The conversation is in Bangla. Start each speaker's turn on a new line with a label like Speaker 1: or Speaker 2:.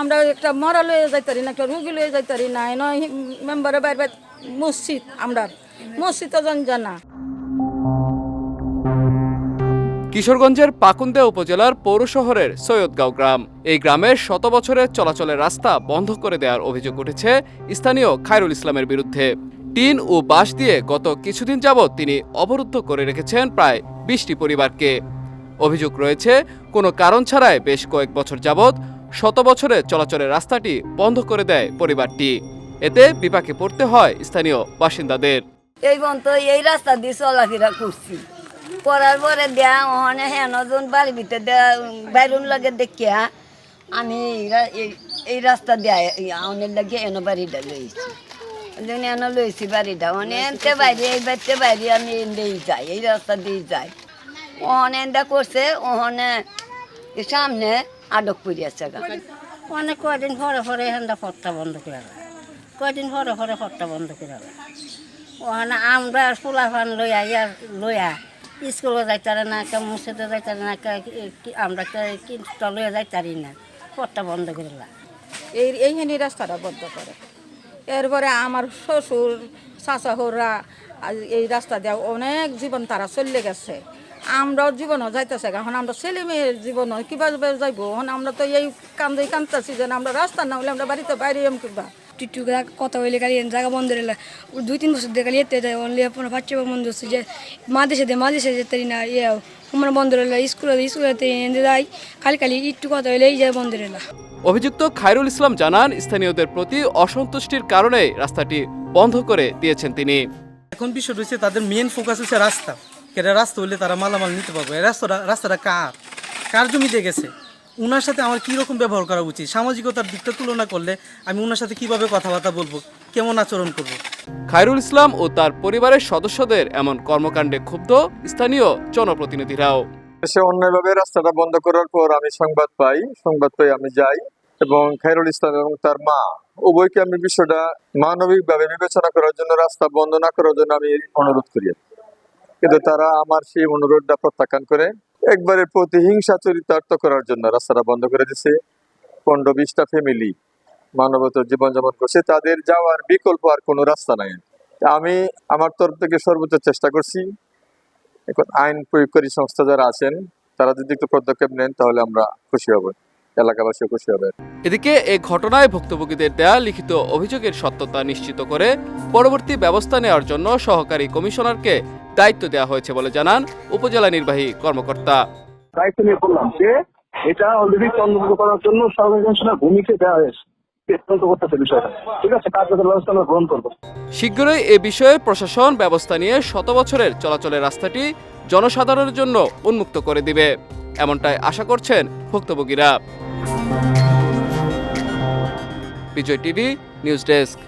Speaker 1: আমরা একটা মরা লয়ে যাইতারি না, একটা রুগী লয়ে যাইতারি না নয় মেম্বারে বাইরে মসজিদ আমরা। মসজিদও জন জানা
Speaker 2: কিশোরগঞ্জের পাকুন্দে উপজেলার পৌর শহরের সৈয়দগাঁও গ্রাম। এই গ্রামের শত বছরের চলাচলের রাস্তা বন্ধ করে দেওয়ার অভিযোগ উঠেছে স্থানীয় খায়রুল ইসলামের বিরুদ্ধে। টিন ও বাঁশ দিয়ে গত কিছুদিন যাবৎ তিনি অবরুদ্ধ করে রেখেছেন প্রায় বিশটি পরিবারকে। অভিযোগ রয়েছে, কোনো কারণ ছাড়াই বেশ কয়েক বছর যাবৎ শত বছরের চলাচলের রাস্তাটি বন্ধ করে দেয় পরিবারটি। এতে বিপাকে পড়তে হয় স্থানীয় বাসিন্দাদের।
Speaker 3: এই পর্যন্ত এই রাস্তা দিয়ে চলাফেরা করছি। করার পরে দেয়া, ওখানে হেন জন বাড়ির ভিতরে দেয়া, বাইরুন লাগে দেখিয়া আমি এই রাস্তা দেয়া অনেক লাগে এনে বাড়িটা লইছি। এনে লইছি বাড়িটা এনতে বাইরে, এই বাড়িতে বাইরে আমি এনেই যাই, এই রাস্তা দিয়ে যাই। ওখানে এনটা করছে, ওখানে সামনে আটক করিয়াছে গা।
Speaker 4: অনেক কয়দিন পরে পরে এখানটা ফটটা বন্ধ করে কয়দিন পরে পরে ফটটা বন্ধ করে ওখানে আমরা ফুলাফান লইয়া ইয়ার লইয়া স্কুলে যাইতারে না কে মুসিদে যাইতারে না কে আমরা কে কিনটা লইয়া যাইতারি না ফটটা বন্ধ করে দেয়
Speaker 1: এই এইখানি রাস্তাটা বন্ধ করে। এরপরে আমার শ্বশুর চাচাহরা এই রাস্তা দিয়ে অনেক জীবন তারা চলে গেছে। আমরাও জীবনও যাইতেছে এখন আমরা ছেলে মেয়ের জীবন কীভাবে যাইব? এখন আমরা তো এই কান্দে কান্দতেছি যে আমরা রাস্তা না হলে আমরা বাড়িতে বাইরে এম কিবা।
Speaker 5: টিটুকে কথা বলে গাড়ি জায়গা বন্ধ রইলে দুই তিন বছর দিয়ে গাড়ি এতে যায় অনলি আপনার বাচ্চা বন্ধ হচ্ছে যে মা দেশে দিয়ে মা দেশে যেতে না ইয়ে আমার বন্ধ রইলে স্কুলে স্কুলে এনে যাই খালি খালি একটু কথা হইলে এই যায় বন্ধ রইলা
Speaker 2: অভিযুক্ত খায়রুল ইসলাম জানান স্থানীয়দের প্রতি অসন্তুষ্টির কারণে রাস্তাটি বন্ধ করে দিয়েছেন তিনি।
Speaker 6: এখন বিষয় রয়েছে তাদের মেন ফোকাস হচ্ছে রাস্তা। এটা রাস্তা হলে তারা মালামাল নিতে পারবে। রাস্তাটা রাস্তাটা কার? কার জমিতে গেছে? উনার সাথে আমার কী রকম ব্যবহার করা উচিত? সামাজিকতার দিকটা তুলনা করলে আমি উনার সাথে কীভাবে কথাবার্তা বলব? কেমন আচরণ করব।
Speaker 2: খায়রুল ইসলাম ও তার পরিবারের সদস্যদের এমন কর্মকাণ্ডে ক্ষুব্ধ স্থানীয় জনপ্রতিনিধিরাও।
Speaker 7: সে অন্যায়ভাবে রাস্তাটা বন্ধ করার পর আমি সংবাদ পাই সংবাদ পেয়ে আমি যাই এবং খায়রুল ইসলাম এবং তার মা উভয়কে আমি বিষয়টা মানবিকভাবে বিবেচনা করার জন্য রাস্তা বন্ধ না করার জন্য আমি অনুরোধ করি কিন্তু তারা আমার সেই অনুরোধটা প্রত্যাখ্যান করে একবারে প্রতিহিংসা চরিতার্থ করার জন্য রাস্তাটা বন্ধ করে দিছে। পনেরো বিশটা ফ্যামিলি মানবত জীবনযাপন করছে। তাদের যাওয়ার বিকল্প আর কোনো রাস্তা নাই। আমি আমার তরফ থেকে সর্বোচ্চ চেষ্টা করছি। এখন আইন প্রয়োগকারী সংস্থা যারা আছেন, তারা যদি একটু পদক্ষেপ নেন, তাহলে আমরা খুশি হব। এলাকাবাসীও খুশি হবে।
Speaker 2: এদিকে এই ঘটনায় ভুক্তভোগীদের দেয়া লিখিত অভিযোগের সত্যতা নিশ্চিত করে পরবর্তী ব্যবস্থা নেওয়ার জন্য সহকারী কমিশনারকে দায়িত্ব দেওয়া হয়েছে বলে জানান উপজেলা নির্বাহী কর্মকর্তা।
Speaker 8: দায়িত্ব নিয়ে বললাম যে এটা অলরেডি তদন্ত করার জন্য সরকারি কমিশনের ভূমিকা দেওয়া হয়েছে।
Speaker 2: শীঘ্রই এ বিষয়ে প্রশাসন ব্যবস্থা নিয়ে শত বছরের চলাচলের রাস্তাটি জনসাধারণের জন্য উন্মুক্ত করে দিবে। এমনটাই আশা করছেন ভুক্তভোগীরা। Bijoy TV news desk.